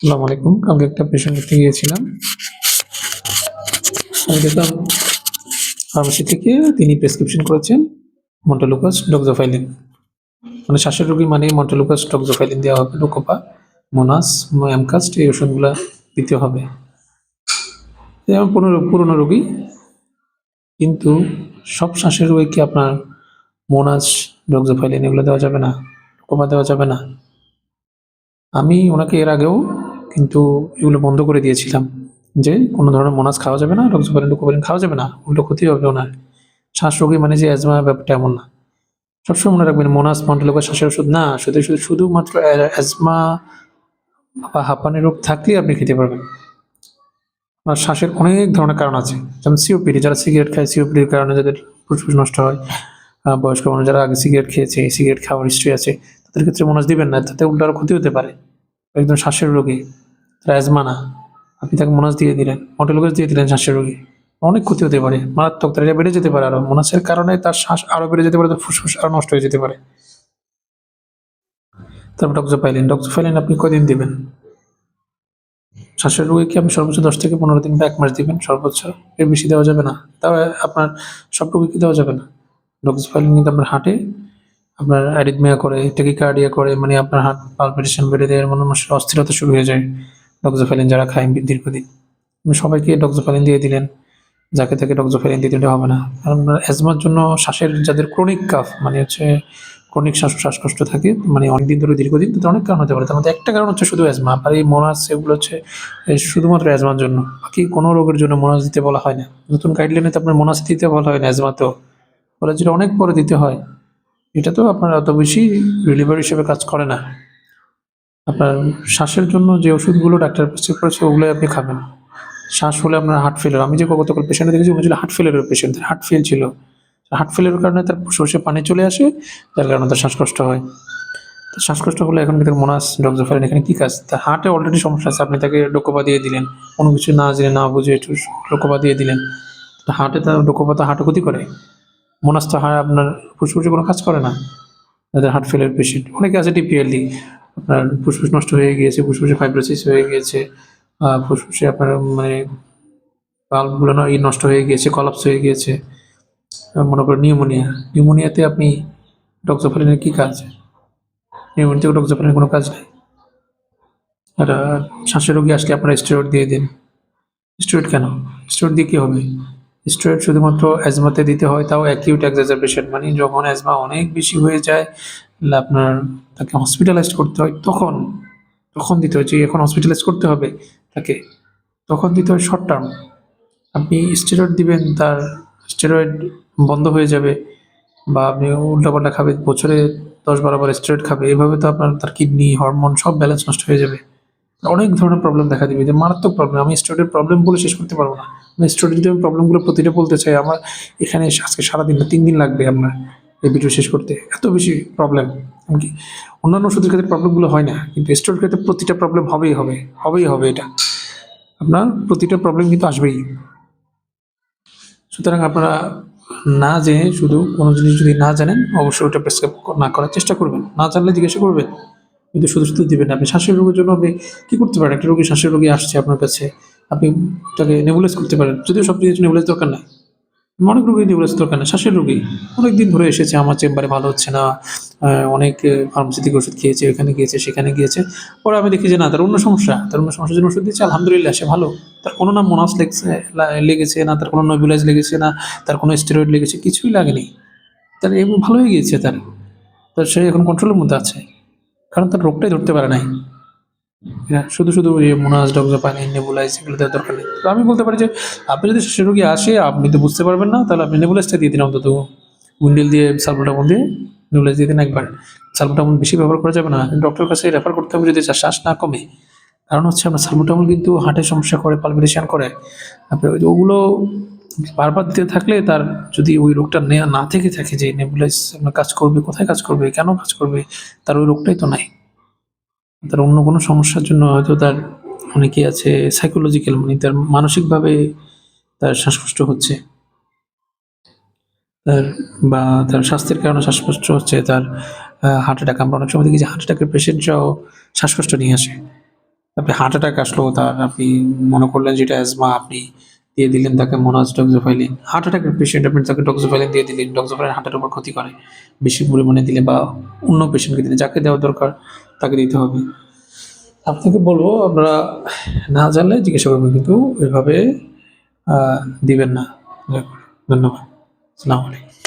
আসসালামু আলাইকুম। কালকে একটা পেশেন্ট দেখতে গিয়েছিলাম। আমি দেখলাম ফার্মেসি থেকে তিনি প্রেসক্রিপশন করেছেন মন্টালুকাস ডক্সোফাইলিন মানে শ্বাসের রোগী মানে মন্টালুকাস ডক্সোফাইলিন দেওয়া হবে লোকোপা মোনাস অ্যামকাস্ট এই ওষুধগুলো দিতে হবে। যেমন পুরনো পুরনো রোগী। কিন্তু সব শ্বাসের রোগী কি আপনার মোনাস ডক্সোফাইলিন এগুলো দেওয়া যাবে না? লোকোপা দেওয়া যাবে না? আমি ওনাকে এর আগেও কিন্তু এগুলো বন্ধ করে দিয়েছিলাম। যে কোনো ধরনের মোনাস খাওয়া যাবে না রক্সোপারিন ডোকোপারিন খাওয়া যাবে না, উল্টো ক্ষতি হবে ওনার। শ্বাস রোগী মানে যে অ্যাজমা ব্যাপারটা এমন না। সবসময় মনে রাখবেন মোনাস মন্ডলোকা শ্বাসের ওষুধ না, শুধু শুধু শুধুমাত্র অ্যাজমা বা হাঁপানি রোগ থাকলেই আপনি খেতে পারবেন। আর শ্বাসের অনেক ধরনের কারণ আছে, যেমন সিওপিডি যারা সিগারেট খায় সিওপিডির কারণে যাদের ফুসফুস নষ্ট হয় বয়স্ক মানুষ যারা আগে সিগারেট খেয়েছে সিগারেট খাওয়ার হিস্ট্রি আছে, তাদের ক্ষেত্রে মোনাস দিবেন না, তাতে উল্টো আরও ক্ষতি হতে পারে। একদম শ্বাসের রোগী। তারা অ্যাজমা না আপনি তাকে মোনাস দিয়ে দিলেন মটেলোগাস দিয়ে দিলেন শ্বাসের রোগী। অনেক ক্ষতি হতে পারে, মারাত্মক, তার বেড়ে যেতে পারে আরও। মোনাসের কারণে তার শ্বাস আরও বেড়ে যেতে পারে, তার ফুসফুস আরও নষ্ট হয়ে যেতে পারে। তারপর ডক্সোফাইলিন ডক্সোফাইলিন আপনি কদিন দিবেন? শ্বাসের রোগীকে আপনি সর্বোচ্চ দশ থেকে পনেরো দিন বা এক মাস দিবেন, সর্বোচ্চ। এর বেশি দেওয়া যাবে না। তবে আপনার সব রোগীকে দেওয়া যাবে না। ডক্সোফাইলিন কিন্তু আপনার হার্টে আপনার অ্যারিথমিয়া করে টেকিকার্ডিয়া করে মানে আপনার হার্ট পালপিটেশন বেড়ে দেয় মনে মানুষের অস্থিরতা শুরু হয়ে যায়। ডক্সোফাইলিন যারা খায় দীর্ঘদিন। সবাইকে ডক্সোফাইলিন দিয়ে দিলেন। যাকে তাকে ডক্সোফাইলিন দিয়ে দিলে হবে না। কারণ অ্যাজমার জন্য শ্বাসের যাদের ক্রনিক কাফ মানে হচ্ছে ক্রনিক শ্বাস শ্বাসকষ্ট থাকে মানে অনেকদিন ধরে, দীর্ঘদিন তাদের অনেক কারণ হতে পারে। তার মধ্যে একটা কারণ হচ্ছে শুধু অ্যাজমা আর এই মোনাস এগুলো হচ্ছে শুধুমাত্র অ্যাজমার জন্য। বাকি কোনো রোগের জন্য মোনাস দিতে বলা হয় না। নতুন গাইডলাইনে তো আপনার মোনাস দিতে বলা হয় না অ্যাজমাতেও। বলে যেটা অনেক পরে দিতে হয়, এটা তো আপনার অত বেশি রিলিভার হিসেবে কাজ করে না। আপনার শ্বাসের জন্য যে ওষুধগুলো ডাক্তার প্রেসক্রাইব করেছে ওগুলোই আপনি খাবেন। শ্বাস হলে আপনার হার্ট ফেলার আমি যে গতকাল পেশেন্ট দেখেছি উনি ছিল হার্ট ফেলারের পেশেন্ট হার্ট ফেল ছিল। হার্ট ফেলের কারণে তার সর্ষে পানি চলে আসে, যার কারণে তার শ্বাসকষ্ট হয়। তো শ্বাসকষ্ট হলে এখন কিন্তু মোনাস ডক্সোফারিন এখানে কী কাজ? তার হার্টে অলরেডি সমস্যা আছে। আপনি তাকে ডোকোপা দিয়ে দিলেন। কোনো কিছু না জেনে, না বুঝে একটু ডোকোপা দিয়ে দিলেন। হার্টে তার ডোকোপা তো হার্টে ক্ষতি করে। মোনাস তো হার্ট আপনার ফুসফুসে কোনো কাজ করে না। তাদের হার্ট ফেলের পেশেন্ট অনেকে আছে টিপিএলডি আপনার ফুসফুস নষ্ট হয়ে গিয়েছে, ফুসফুসে ফাইব্রোসিস হয়ে গিয়েছে ফুসফুসে আপনার মানে বাল্বগুলো নষ্ট হয়ে গিয়েছে কলাপস হয়ে গিয়েছে মনে করেন নিউমোনিয়া নিউমোনিয়াতে আপনি ডক্সোফালিনের কী কাজ? নিউমোনিয়াতে ডক্সোফালিনের কোনো কাজ নেই? আর শ্বাসের রোগী আসলে আপনারা স্টেরয়েড দিয়ে দিন। স্টেরয়েড কেন? স্টেরয়েড দিয়ে কী হবে? স্টেরয়েড শুধুমাত্র অ্যাজমাতে দিতে হয়, তাও অ্যাকিউট এক্সাজারবেশন মানে যখন অ্যাজমা অনেক বেশি হয়ে যায় আপনার তাকে হসপিটালাইজড করতে হয় তখন তখন দিতে হয়। যে এখন হসপিটালাইজ করতে হবে তাকে, তখন দিতে হয় শর্ট টার্ম আপনি স্টেরয়েড দিবেন, তার স্টেরয়েড বন্ধ হয়ে যাবে বা আপনি উল্টাপাল্টা খাবে বছরে দশ বারো বার স্টেরয়েড খাবে। এভাবে তো আপনার, তার কিডনি হরমোন সব ব্যালেন্স নষ্ট হয়ে যাবে। অনেক ধরনের প্রবলেম দেখা দিবে। যে মারাত্মক প্রবলেম আমি স্টেরয়েডের প্রবলেম বলে শেষ করতে পারব না। আমি স্টেরয়েড যদি আমি প্রবলেমগুলো প্রতিটা বলতে চাই, আমার এখানে আজকে সারাদিন তিন দিন লাগবে আপনার। এই ভিডিও শেষ করতে এত বেশি প্রবলেম এমনকি অন্যান্য ওষুধের ক্ষেত্রে প্রবলেমগুলো হয় না, কিন্তু স্টেরয়েড ক্ষেত্রে প্রতিটা প্রবলেম হবেই হবে হবেই হবে এটা। আপনার প্রতিটা প্রবলেম কিন্তু আসবেই। সুতরাং আপনারা না জেনে শুধু কোনো জিনিস যদি না জানেন, অবশ্যই ওটা প্রেসক্রাইব না করার চেষ্টা করবেন। না জানলে জিজ্ঞাসা করবেন, কিন্তু শুধু শুধু দিবেন। আপনি শ্বাসের রোগের জন্য আপনি কী করতে পারেন? একটা রোগী শ্বাসের রোগী আসছে আপনার কাছে, আপনি তাকে নেবুলাইজ করতে পারেন। যদিও সব কিছু নেবুলাইজ দরকার নাই। অনেক রোগী নেবুলাইজ দরকার নেই শ্বাসের রোগী। অনেক দিন ধরে এসেছে, আমার চেম্বারে ভালো হচ্ছে না। অনেক ফার্মাসি থেকে ওষুধ খেয়েছে এখানে গিয়েছে, সেখানে গিয়েছে। পরে আমি দেখি যে না, তার অন্য সমস্যা। তার অন্য সমস্যার জন্য ওষুধ দিয়েছে আলহামদুলিল্লাহ, সে ভালো। তার কোনো না মোনাস লেগেছে লেগেছে না, তার কোনো নবিলাইজ লেগেছে না, তার কোনো স্টেরয়েড লেগেছে, কিছুই লাগেনি। তার এমনি ভালো হয়ে গিয়েছে তার। তার সে এখন কন্ট্রোলের মধ্যে আছে। কারণ তার রোগটাই ধরতে পারে নাই। শুধু শুধু ওই মোনাস ডক্সা পানি নেবুলাইজ এগুলো দেওয়ার দরকার নেই। তো আমি বলতে পারি যে, আপনি যদি সে রোগী আসে, আপনি তো বুঝতে পারবেন না, তাহলে আপনি নেবুলাইজটা দিয়ে দিন অন্তত। উইন্ডেল দিয়ে সালবোটামন দিয়ে নেবুলাইজ দিয়ে দিন একবার। সালবোটামন বেশি ব্যবহার করা যাবে না। ডক্টরের কাছে রেফার করতে হবে যদি শ্বাস না কমে। কারণ হচ্ছে আপনার সালবোটামল কিন্তু হার্টের সমস্যা করে পালপিটেশন করে। আপনি ওগুলো বারবার দিতে থাকলে তার যদি ওই রোগটা না থেকে থাকে যে নেবুলাইজ আপনার কাজ করবে, কোথায় কাজ করবে, কেন কাজ করবে, তার ওই রোগটাই তো নাই। তার অন্য কোনো সমস্যার জন্য হয়তো তার অনেকে আছে সাইকোলজিক্যাল মানে তার মানসিকভাবে তার শ্বাসকষ্ট হচ্ছে। তার বা তার স্বাস্থ্যের কারণে শ্বাসকষ্ট হচ্ছে, তার হার্ট অ্যাটাক আমরা অনেক সময় দেখি যে হার্ট অ্যাটাকের পেশেন্টরাও শ্বাসকষ্ট নিয়ে আসে। আপনি হার্ট অ্যাটাক আসলো, তার আপনি মনে করলেন যেটা অ্যাজমা আপনি দিয়ে দিলেন তাকে মোনাজ ডক্সোফাইলিন হার্ট অ্যাটাকের পেশেন্ট আপনি তাকে ডক্সোফাইলিন দিয়ে দিলেন ডক্সোফাইলিন হার্টের উপর ক্ষতি করে। বেশি পরিমাণে দিলে বা অন্য পেশেন্টকে দিলে যাকে দেওয়া দরকার তাকে দিতে হবে। আপনাকে বলব আমরা না জানলে জিজ্ঞাসা করবেন কিন্তু ওইভাবে দিবেন না। ধন্যবাদ। আসসালামু আলাইকুম।